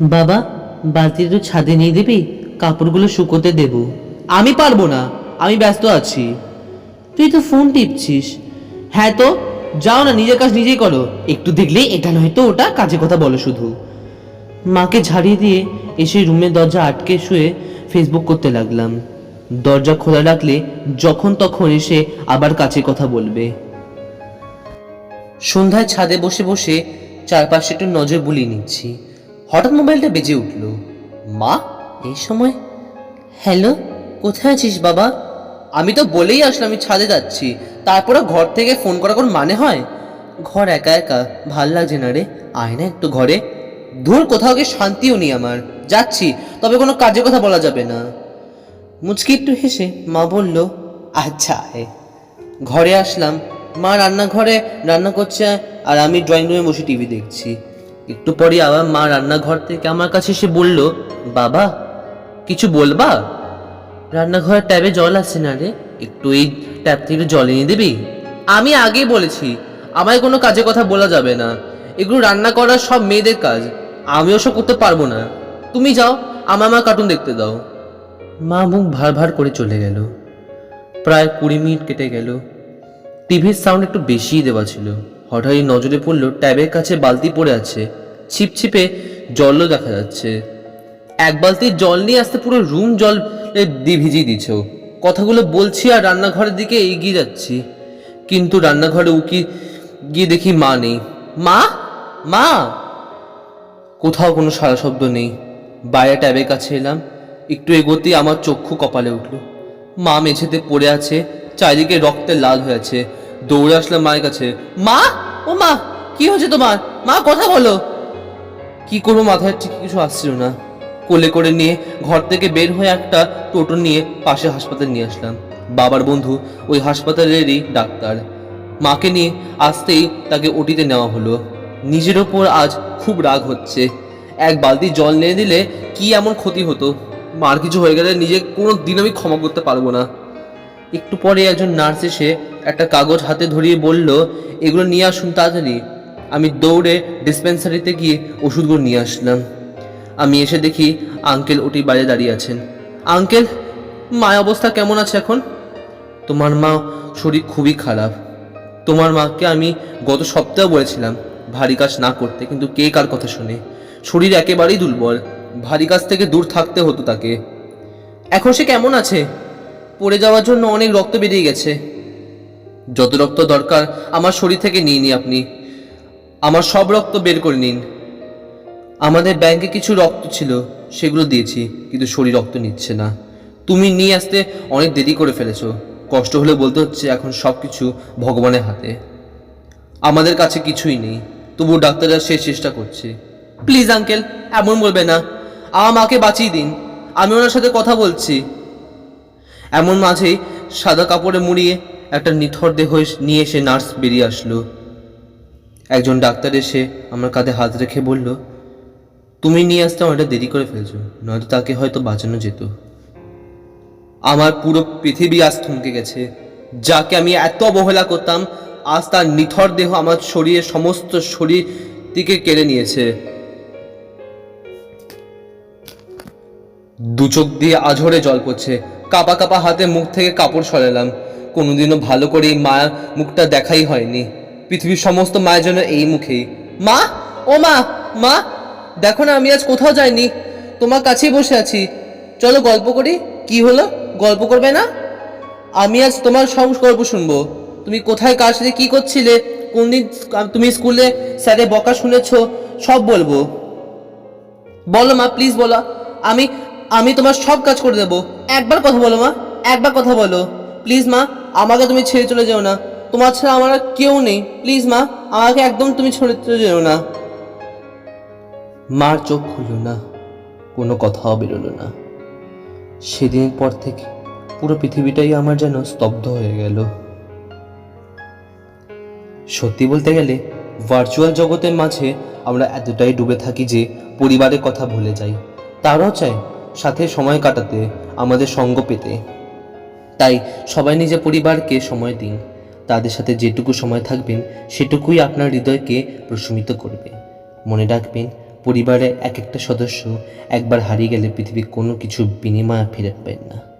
বাবা বালতি একটু ছাদে নিয়ে দিবি, কাপড়গুলো শুকোতে দেব। আমি পারব না, আমি ব্যস্ত আছি। তুই তো ফোন টিপছিস। হ্যাঁ তো, যাও না, নিজের কাজ নিজেই করো। একটু দেখলে এটা নয়তো ওটা কাজে কথা বলো শুধু। মাকে ঝাড়িয়ে দিয়ে এসে রুমের দরজা আটকে শুয়ে ফেসবুক করতে লাগলাম। দরজা খোলা রাখলে যখন তখন এসে আবার কাছে কথা বলবে। সন্ধ্যায় ছাদে বসে বসে চারপাশে একটু নজর বুলিয়ে নিচ্ছি। হঠাৎ মোবাইলটা বেজে উঠল। মা, এই সময়? হ্যালো, কোথায় আছিস বাবা? আমি তো বলেই আসলাম, আমি ছাদে যাচ্ছি। তারপরে ঘর থেকে ফোন করা কোন মানে হয়? ঘর একা একা, ভালো লাগছে না রে। আয় না একটু ঘরে। ধুর, কোথাও গিয়ে শান্তিও নেই আমার। যাচ্ছি, তবে কোনো কাজের কথা বলা যাবে না। মুচকি একটু হেসে মা বলল আচ্ছা ঘরে আসলাম। মা রান্নাঘরে রান্না করছে, আর আমি ড্রয়িং রুমে বসে টিভি দেখছি। একটু পরে আবার মা রান্নাঘর থেকে আমার কাছে এসে বলল, বাবা, কিছু বলবা? রান্নাঘরের ট্যাবে জল আসছে না রে? একটু এই ট্যাপ থেকে জল এনে দিবি? আমি আগেই বলেছি, আমায় কোনো কাজে কথা বলা যাবে না। এগুলো রান্না করা সব মেয়েদের কাজ। আমি ওসব করতে পারব না। তুমি যাও, আমার মা কার্টুন দেখতে দাও। মা মুখ ভার ভার করে চলে গেল। প্রায় কুড়ি মিনিট কেটে গেল। টিভির সাউন্ড একটু বেশিই দেওয়া ছিল। হঠাৎই নজরে পড়ল ট্যাবের কাছে বালতি পড়ে আছে। ছিপছিপে জলও দেখা যাচ্ছে। এক বালতি জল নিয়ে আসতে পুরো রুম জল ভিজিয়ে দিচ্ছ কথাগুলো বলছি আর রান্নাঘরের দিকে এগিয়ে যাচ্ছি। কিন্তু রান্নাঘরে উকি গিয়ে দেখি মা নেই। মা? মা? কোথাও কোনো সারা শব্দ নেই। বাইরে ট্যাবের কাছে এলাম। একটু এগোতেই আমার চক্ষু কপালে উঠল। মা মেঝেতে পড়ে আছে, চারিদিকে রক্তে লাল হয়ে আছে। দৌড়ে আসলাম মায়ের কাছে। মা? ও মা কি হয়েছে তোমার? মা কথা বলো। কি করব মাথায় ঠিক কিছু আসছিল না। কোলে করে নিয়ে ঘর থেকে বের হয়ে একটা টোটো নিয়ে পাশে হাসপাতাল নিয়ে আসলাম। বাবার বন্ধু ওই হাসপাতালেরই ডাক্তার। মাকে নিয়ে আসতেই তাকে ওটিতে নেওয়া হলো। নিজের ওপর আজ খুব রাগ হচ্ছে। এক বালতি জল নিয়ে দিলে কি এমন ক্ষতি হতো? মার কিছু হয়ে গেলে নিজে কোনো দিন আমি ক্ষমা করতে পারব না। একটু পরে একজন নার্স এসে একটা কাগজ হাতে ধরিয়ে বলল, এগুলো নিয়ে আসুন তাড়াতাড়ি। আমি দৌড়ে ডিসপেন্সারিতে গিয়ে ওষুধগুলো নিয়ে আসলাম। আমি এসে দেখি আঙ্কেল ওটি বাইরে দাঁড়িয়ে আছেন। আঙ্কেল, মায়ের অবস্থা কেমন আছে এখন? তোমার মা শরীর খুবই খারাপ। তোমার মাকে আমি গত সপ্তাহে বলেছিলাম, ভারী কাজ না করতে, কিন্তু কে কার কথা শুনে? শরীর একেবারেই দুর্বল। ভারী কাজ থেকে দূর থাকতে হতো তাকে। এখন সে কেমন আছে? পড়ে যাওয়ার জন্য অনেক রক্ত বেরিয়ে গেছে। যত রক্ত দরকার আমার শরীর থেকে নিয়ে নিন আপনি। আমার সব রক্ত বের করে নিন। আমাদের ব্যাংকে কিছু রক্ত ছিল, সেগুলো দিয়েছি, কিন্তু শরীর রক্ত নিচ্ছে না। তুমি নিয়ে আসতে অনেক দেরি করে ফেলেছো। কষ্ট হলে বলতে হচ্ছে এখন সব কিছু ভগবানের হাতে। আমাদের কাছে কিছুই নেই তবু ডাক্তাররা শেষ চেষ্টা করছে। প্লিজ আঙ্কেল, এমন বলবে না। আমাকে বাঁচিয়ে দিন। আমি ওনার সাথে কথা বলছি। এমন মাঝেই সাদা কাপড়ে মুড়িয়ে একটা নিথর দেহ নিয়ে এসে নার্স বেরিয়ে আসলো। একজন ডাক্তার এসে আমার কাঁধে হাত রেখে বলল, তুমি নিয়ে আসতে অনেকটা দেরি করে ফেলছো, নয়তো তাকে হয়তো বাঁচানো যেত। আমার পুরো পৃথিবী আজ থমকে গেছে। যাকে আমি এত অবহেলা করতাম, আজ তার নিথর দেহ আমার শরীরের সমস্ত শরীর থেকে কেড়ে নিয়েছে। দু চোখ দিয়ে আঝরে জল পড়ছে। কাপা কাপা হাতে মুখ থেকে কাপড় সরালাম। কোনোদিনও ভালো করে মায়ের মুখটা দেখাই হয়নি। পৃথিবীর সমস্ত মায়ের জন্য এই মুখেই। মা? ও মা! মা! দেখো না, আমি আজ কোথাও যাইনি। তোমার কাছেই বসে আছি। চলো গল্প করি। কি হলো? গল্প করবে না? আমি আজ তোমার সব গল্প শুনব। তুমি কোথায়, কার সাথে কী করছিলে? কোনদিন তুমি স্কুলে স্যারে বকা শুনেছো? সব বলব। বলো মা প্লিজ বলো। আমি আমি তোমার সব কাজ করে দেবো। একবার কথা বলো, মা। একবার কথা বলো। প্লিজ, মা, আমাকে তুমি ছেড়ে চলে যেও না। তোমার ছাড়া আমার আর কেউ নেই। প্লিজ, মা, আমাকে একদম তুমি ছেড়ে চলে যেও না। মার চোখ খুলল না। কোনো কথাও বেরোলো না। সেদিনের পর থেকে পুরো পৃথিবীটাই আমার যেন স্তব্ধ হয়ে গেল। সত্যি বলতে গেলে ভার্চুয়াল জগতের মাঝে আমরা এতটাই ডুবে থাকি যে পরিবারের কথা ভুলে যাই। তারাও চায় সাথে সময় কাটাতে। আমাদের সঙ্গ পেতে। তাই সবাই নিজের পরিবারকে সময় দিন। তাদের সাথে যেটুকু সময় থাকবেন, সেটুকুই আপনার হৃদয়কে প্রশমিত করবে। মনে রাখবেন, পরিবারের এক একটা সদস্য একবার হারিয়ে গেলে পৃথিবীর কোনো কিছু বিনিময় ফেরত পাবেন না।